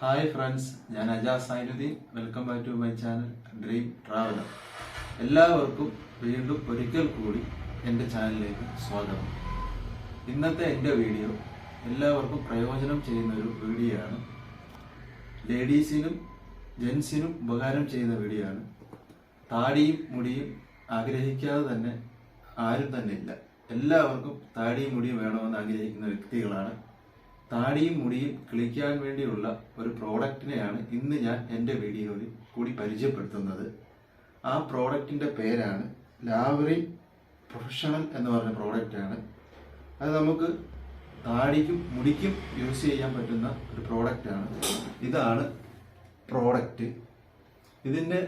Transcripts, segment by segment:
Hi friends ഞാൻ Ajas Zainuddin welcome back to my channel dream traveller എല്ലാവർക്കും വീണ്ടും ഒരിക്കൽ കൂടി എന്റെ ചാനലിലേക്ക് സ്വാഗതം. ഇന്നത്തെ എന്റെ വീഡിയോ എല്ലാവർക്കും പ്രയോജനം ചെയ്യുന്ന ഒരു വീഡിയോ ആണ് ലേഡീസിനും ജെൻസിനും ഉപകാരം ചെയ്യുന്ന വീഡിയോ ആണ്. താടിയും മുടിയും ആഗ്രഹിക്കാതെ തന്നെ ആരും തന്നെ ഇല്ല. എല്ലാവർക്കും താടിയും മുടിയും വേണമെന്ന് ആഗ്രഹിക്കുന്ന വ്യക്തികളാണ് താടിയും മുടിയും കിളിക്കാൻ വേണ്ടിയുള്ള ഒരു പ്രോഡക്റ്റിനെയാണ് ഇന്ന് ഞാൻ എന്റെ വീഡിയോയിൽ കൂടി പരിചയപ്പെടുത്തുന്നത്. ആ പ്രോഡക്റ്റിന്റെ പേരാണ് ലാവറി പ്രൊഫഷണൽ എന്ന് പറഞ്ഞ പ്രോഡക്റ്റാണ്. അത് നമുക്ക് താടിക്കും മുടിക്കും യൂസ് ചെയ്യാൻ പറ്റുന്ന ഒരു പ്രോഡക്റ്റാണ്. ഇതാണ് പ്രോഡക്റ്റ്. ഇതിന്റെ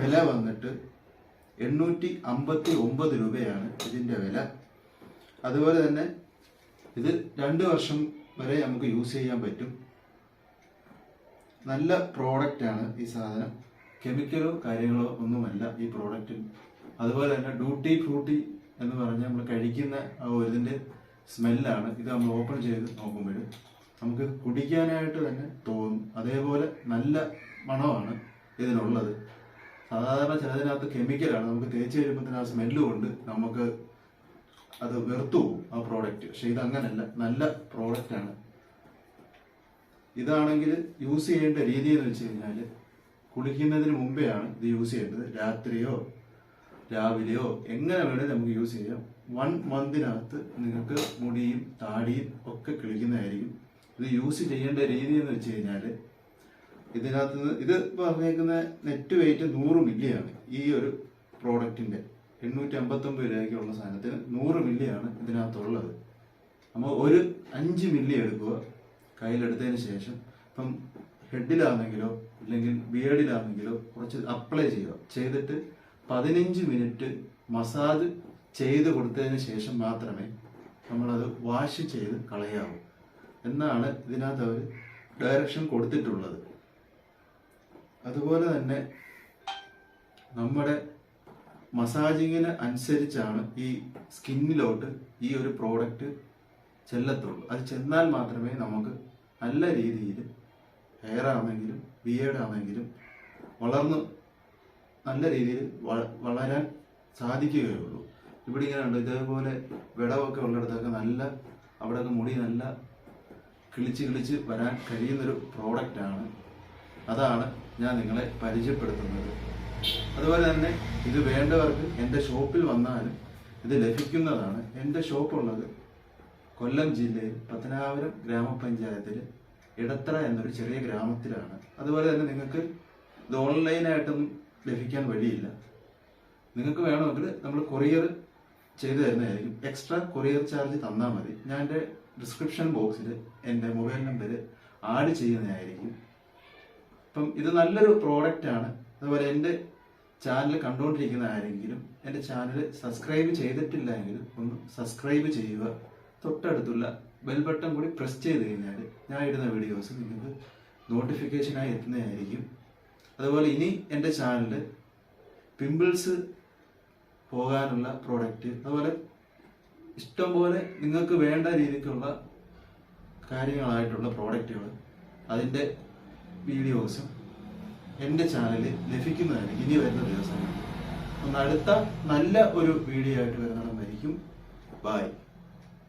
വില വന്നിട്ട് എണ്ണൂറ്റി അമ്പത്തി ഒമ്പത് രൂപയാണ് ഇതിന്റെ വില. അതുപോലെ തന്നെ ഇത് രണ്ട് വർഷം വരെ നമുക്ക് യൂസ് ചെയ്യാൻ പറ്റും. നല്ല പ്രോഡക്റ്റാണ് ഈ സാധനം. കെമിക്കലോ കാര്യങ്ങളോ ഒന്നുമല്ല ഈ പ്രോഡക്റ്റ് അതുപോലെ തന്നെ ഡ്യൂട്ടി ഫ്രൂട്ടി എന്ന് പറഞ്ഞാൽ നമ്മൾ കഴിക്കുന്ന ആ ഒരിതിന്റെ സ്മെല്ലാണ് ഇത് നമ്മൾ ഓപ്പൺ ചെയ്ത് നോക്കുമ്പോൾ നമുക്ക് കുടിക്കാനായിട്ട് തന്നെ തോന്നും. അതേപോലെ നല്ല മണമാണ് ഇതിനുള്ളത്. സാധാരണ ചിലതിനകത്ത് കെമിക്കലാണ് നമുക്ക് തേച്ച് കഴിയുമ്പോൾ ആ സ്മെല്ലും ഉണ്ട് നമുക്ക് അത് വെറുത്തു ആ പ്രോഡക്റ്റ് പക്ഷെ ഇത് അങ്ങനല്ല നല്ല പ്രോഡക്റ്റ് ആണ്. ഇതാണെങ്കിൽ യൂസ് ചെയ്യേണ്ട രീതി എന്ന് വെച്ച് കഴിഞ്ഞാൽ കുളിക്കുന്നതിന് മുമ്പേ ആണ് ഇത് യൂസ് ചെയ്യേണ്ടത്. രാത്രിയോ രാവിലെയോ എങ്ങനെ വേണേലും നമുക്ക് യൂസ് ചെയ്യാം. വൺ മന്തിനകത്ത് നിങ്ങൾക്ക് മുടിയും താടിയും ഒക്കെ കിളിക്കുന്നതായിരിക്കും. ഇത് യൂസ് ചെയ്യേണ്ട രീതി എന്ന് വെച്ച് കഴിഞ്ഞാൽ ഇതിനകത്ത് ഇത് പറഞ്ഞേക്കുന്ന നെറ്റ് വെയിറ്റ് നൂറ് മില്ലിയാണ് ഈ ഒരു പ്രോഡക്റ്റിന്റെ എണ്ണൂറ്റി അമ്പത്തൊമ്പത് രൂപയ്ക്കുള്ള സാധനത്തിന് നൂറ് മില്ലിയാണ് ഇതിനകത്തുള്ളത്. നമ്മൾ ഒരു അഞ്ച് മില്ലി എടുക്കുക കയ്യിലെടുത്തതിന് ശേഷം. ഇപ്പം ഹെഡിലാണെങ്കിലോ അല്ലെങ്കിൽ ബിയേഡിലാണെങ്കിലോ കുറച്ച് അപ്ലൈ ചെയ്യുക. ചെയ്തിട്ട് പതിനഞ്ച് മിനിറ്റ് മസാജ് ചെയ്ത് കൊടുത്തതിന് ശേഷം മാത്രമേ നമ്മളത് വാഷ് ചെയ്ത് കളയാവൂ. എന്നാണ് ഇതിനകത്ത് അവർ ഡയറക്ഷൻ കൊടുത്തിട്ടുള്ളത്. അതുപോലെ തന്നെ നമ്മുടെ മസാജിങ്ങിന് അനുസരിച്ചാണ് ഈ സ്കിന്നിലോട്ട് ഈ ഒരു പ്രോഡക്റ്റ് ചെല്ലത്തുള്ളൂ. അത് ചെന്നാൽ മാത്രമേ നമുക്ക് നല്ല രീതിയിൽ ഹെയർ ആണെങ്കിലും ബിയേഡ് ആണെങ്കിലും വളർന്ന് നല്ല രീതിയിൽ വളരാൻ സാധിക്കുകയുള്ളൂ. ഇവിടെ ഇങ്ങനെ ഉണ്ട് ഇതേപോലെ വിടവൊക്കെ ഉള്ളിടത്തൊക്കെ നല്ല അവിടെയൊക്കെ മുടി നല്ല കിളിച്ച് കിളിച്ച് വരാൻ കഴിയുന്നൊരു പ്രോഡക്റ്റാണ് അതാണ് ഞാൻ നിങ്ങളെ പരിചയപ്പെടുത്തുന്നത്. അതുപോലെ തന്നെ ഇത് വേണ്ടവർക്ക് എന്റെ ഷോപ്പിൽ വന്നാൽ ഇത് ലഭിക്കുന്നതാണ് എന്റെ ഷോപ്പുള്ളത് കൊല്ലം ജില്ലയിൽ പത്തനാപുരം ഗ്രാമപഞ്ചായത്തിൽ ഇടത്ര എന്നൊരു ചെറിയ ഗ്രാമത്തിലാണ്. അതുപോലെ തന്നെ നിങ്ങൾക്ക് ഇത് ഓൺലൈനായിട്ടൊന്നും ലഭിക്കാൻ വഴിയില്ല. നിങ്ങൾക്ക് വേണമെങ്കിൽ നമ്മൾ കൊറിയർ ചെയ്തു തരുന്നതായിരിക്കും. എക്സ്ട്രാ കൊറിയർ ചാർജ് തന്നാൽ മതി. ഞാൻ എന്റെ ഡിസ്ക്രിപ്ഷൻ ബോക്സിൽ എന്റെ മൊബൈൽ നമ്പർ ആഡ് ചെയ്യുന്നതായിരിക്കും. അപ്പം ഇത് നല്ലൊരു പ്രോഡക്റ്റാണ്. അതുപോലെ എന്റെ ചാനൽ കണ്ടുകൊണ്ടിരിക്കുന്ന ആരെങ്കിലും എന്റെ ചാനൽ സബ്സ്ക്രൈബ് ചെയ്തിട്ടില്ല എങ്കിൽ ഒന്ന് സബ്സ്ക്രൈബ് ചെയ്യുക. തൊട്ടടുത്തുള്ള ബെൽ ബട്ടൺ കൂടി പ്രസ് ചെയ്ത് കഴിഞ്ഞാൽ ഞാൻ ഇടുന്ന വീഡിയോസ് നിങ്ങൾക്ക് നോട്ടിഫിക്കേഷനായി എത്തുന്നതായിരിക്കും. അതുപോലെ ഇനി എന്റെ ചാനൽ പിമ്പിൾസ് പോകാനുള്ള പ്രോഡക്റ്റ് അതുപോലെ ഇഷ്ടംപോലെ നിങ്ങൾക്ക് വേണ്ട രീതിക്കുള്ള കാര്യങ്ങളായിട്ടുള്ള പ്രോഡക്റ്റുകൾ അതിന്റെ വീഡിയോസും എന്റെ ചാനലിൽ ലഭിക്കുന്നതായിരിക്കും ഇനി വരുന്ന ദിവസങ്ങളിൽ. അടുത്ത നല്ല ഒരു വീഡിയോ ആയിട്ട് വരുന്നതായിരിക്കും ബായ്